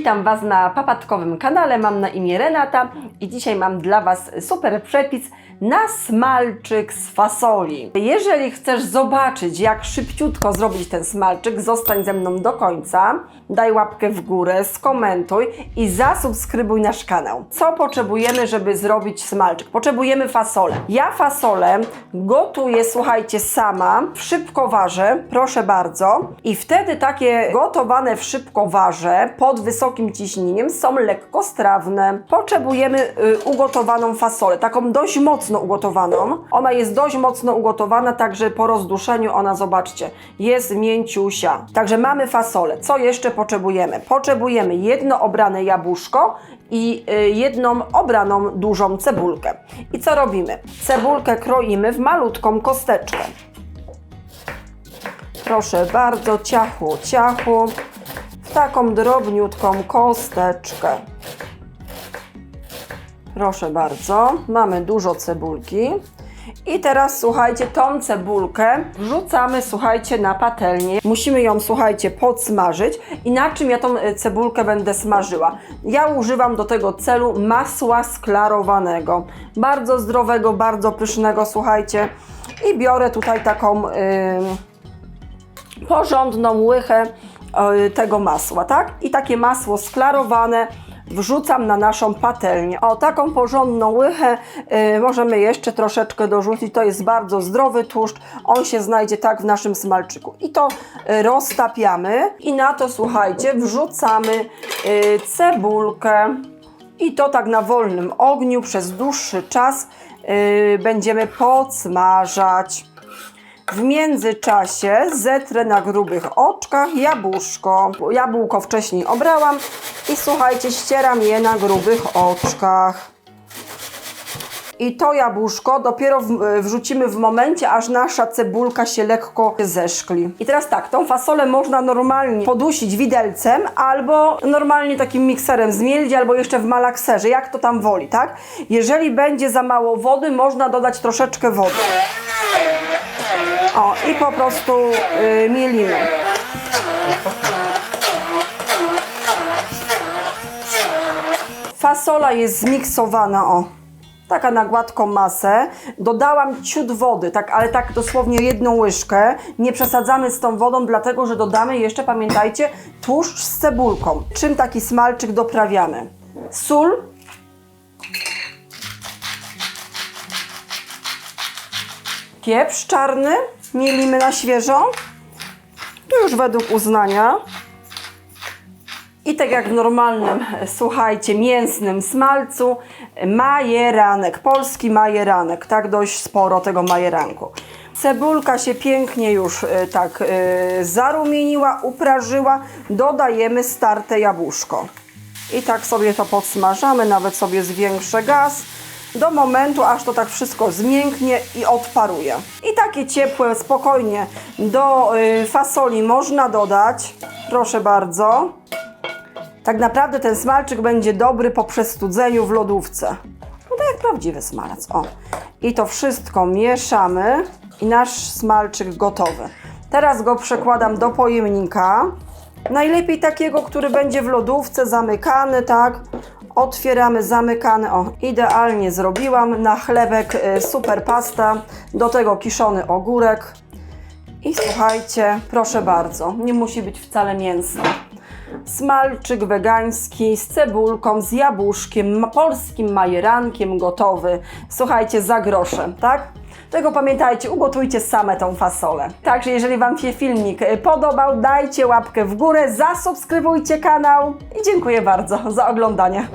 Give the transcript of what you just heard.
Witam Was na papatkowym kanale. Mam na imię Renata i dzisiaj mam dla Was super przepis na smalczyk z fasoli. Jeżeli chcesz zobaczyć, jak szybciutko zrobić ten smalczyk, zostań ze mną do końca. Daj łapkę w górę, skomentuj i zasubskrybuj nasz kanał. Co potrzebujemy, żeby zrobić smalczyk? Potrzebujemy fasolę. Ja fasolę gotuję, słuchajcie, sama w szybkowarze, proszę bardzo. I wtedy takie gotowane w szybkowarze pod wysokim ciśnieniem są lekko strawne. Potrzebujemy y, ugotowaną fasolę, taką dość mocno ugotowaną. Ona jest dość mocno ugotowana, także po rozduszeniu ona, zobaczcie, jest mięciusia. Także mamy fasolę. Co jeszcze potrzebujemy? Potrzebujemy jedno obrane jabłuszko i y, jedną obraną dużą cebulkę. I co robimy? Cebulkę kroimy w malutką kosteczkę. Proszę bardzo, ciachu, ciachu, taką drobniutką kosteczkę. Proszę bardzo, mamy dużo cebulki. I teraz słuchajcie, tą cebulkę wrzucamy, słuchajcie, na patelnię. Musimy ją, słuchajcie, podsmażyć. I na czym ja tą e, cebulkę będę smażyła? Ja używam do tego celu masła sklarowanego. Bardzo zdrowego, bardzo pysznego, słuchajcie. I biorę tutaj taką... Yy, porządną łychę tego masła, tak? I takie masło sklarowane wrzucam na naszą patelnię. O, taką porządną łychę e, możemy jeszcze troszeczkę dorzucić. To jest bardzo zdrowy tłuszcz. On się znajdzie tak w naszym smalczyku. I to e, roztapiamy i na to, słuchajcie, wrzucamy e, cebulkę. I to tak na wolnym ogniu przez dłuższy czas e, będziemy podsmażać. W międzyczasie zetrę na grubych oczkach jabłuszko. Jabłko wcześniej obrałam i słuchajcie, ścieram je na grubych oczkach. I to jabłuszko dopiero wrzucimy w momencie, aż nasza cebulka się lekko zeszkli. I teraz tak, tą fasolę można normalnie podusić widelcem, albo normalnie takim mikserem zmielić, albo jeszcze w malakserze, jak to tam woli, tak? Jeżeli będzie za mało wody, można dodać troszeczkę wody. O, i po prostu y, mielimy. Fasola jest zmiksowana, o. Taka na gładką masę. Dodałam ciut wody, tak, ale tak dosłownie jedną łyżkę. Nie przesadzamy z tą wodą, dlatego że dodamy jeszcze, pamiętajcie, tłuszcz z cebulką. Czym taki smalczyk doprawiamy? Sól, pieprz czarny, mielimy na świeżo. Już według uznania. I tak jak w normalnym, słuchajcie, mięsnym smalcu, majeranek, polski majeranek, tak dość sporo tego majeranku. Cebulka się pięknie już e, tak e, zarumieniła, uprażyła, dodajemy starte jabłuszko. I tak sobie to podsmażamy, nawet sobie zwiększę gaz do momentu, aż to tak wszystko zmięknie i odparuje. I takie ciepłe, spokojnie do y, fasoli można dodać. Proszę bardzo. Tak naprawdę ten smalczyk będzie dobry po przestudzeniu w lodówce. No tak jak prawdziwy smalec. O. I to wszystko mieszamy i nasz smalczyk gotowy. Teraz go przekładam do pojemnika. Najlepiej takiego, który będzie w lodówce zamykany, tak? Otwieramy, zamykany. O, idealnie zrobiłam. Na chlebek y, super pasta. Do tego kiszony ogórek. I słuchajcie, proszę bardzo, nie musi być wcale mięsny. Smalczyk wegański z cebulką, z jabłuszkiem, polskim majerankiem gotowy. Słuchajcie, za grosze, tak? Tego pamiętajcie, ugotujcie same tą fasolę. Także jeżeli Wam się filmik y, podobał, dajcie łapkę w górę, zasubskrybujcie kanał i dziękuję bardzo za oglądanie.